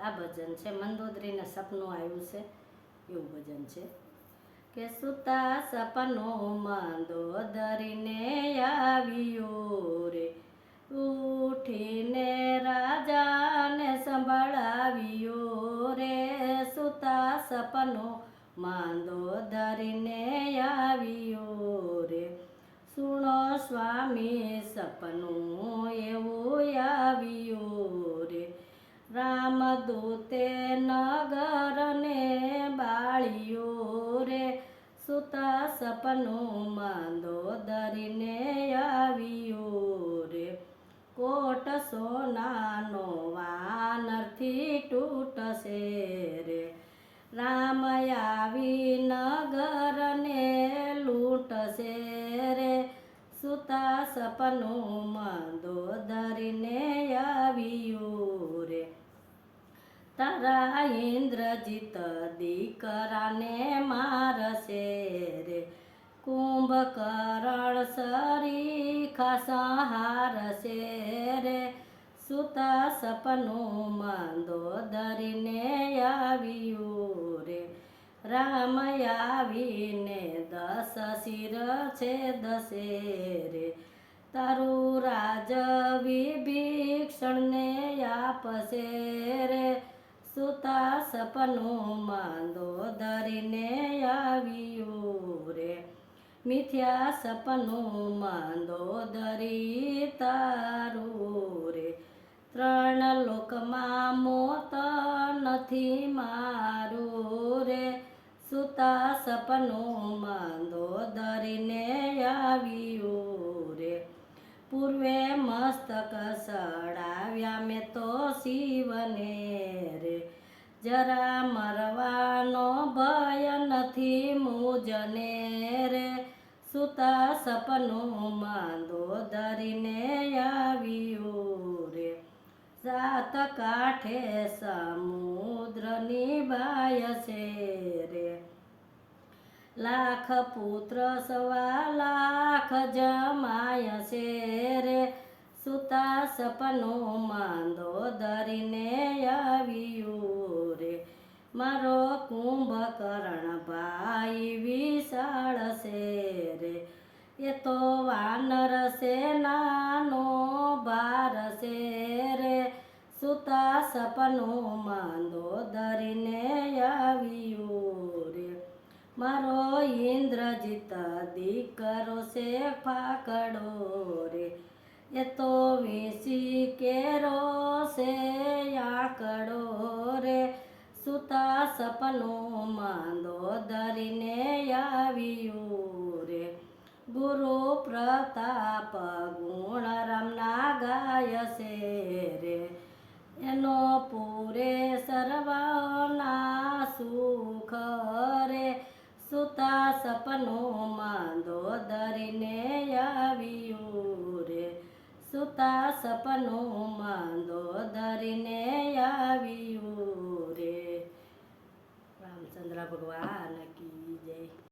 આ ભજન છે. મંદોદરીને સપનું આવ્યું છે. એવું ભજન છે. કે સુતા સપનું મંદોદરીને આવ્યું રે. ઉઠીને રાજાને સંભળાવ્યો રે. સુતા સપનું મંદોદરીને આવ્યો રે. સુણો સ્વામી સપનું રામદૂતે નગરને બાળ્યું રે. સુતા સપનું મંદોદરીને આવ્યું રે. કોટ સોનાનો વાનરથી તૂટશે રે. રામ આવી નગરને લૂંટશે રે. સુતા સપનું મંદોદરીને આવ્યું તારા ઇન્દ્રજીત દીકરાને મારશે રે કુંભકરણ સરીખા સંહારશે રે સુતા સપનું મંદોદરીને આવ્યું રે. રામ આવીને દસ શિર છે દશે રે તારું રાજ વિભીક્ષણને આપશે રે. સુતા સપનું મંદોદરીને આવ્યું રે. મિથ્યા સપનું ધરી તારું રે. ત્રણ લોકમાં મોત નથી મારું રે. સુતા સપનું મંદોદરીને આવ્યું રે. પૂર્વે મસ્તક સડાવ્યા મેં તો શિવને જરા મરવાનો ભય નથી મુજને રે. સુતા સપનું મંદોદરીને આવ્યું રે. સાત કાંઠે સમુદ્રની બાય છે રે. લાખ પુત્ર સવા લાખ જમાય છે રે. સુતા સપનું મંદોદરીને રે એ તો વાનર સેનાનો ભાર છે રે સુતા સપનું મંદોદરીને આવ્યું રે મારો ઇન્દ્રજીત દીકરો છે ફાકડો રે એ તો વીસી કેરો છે આકડો રે સુતા માંદો ધરીને આવ્યું રે ગુરુ પ્રતાપ ગુણ રમના ગાય છે રે એનો પૂરે સર્વના સુખ રે સુતા સપનું માંદો ધરીને આવ્યું રે સુતા સપનું મંદોદરીને આવ્યું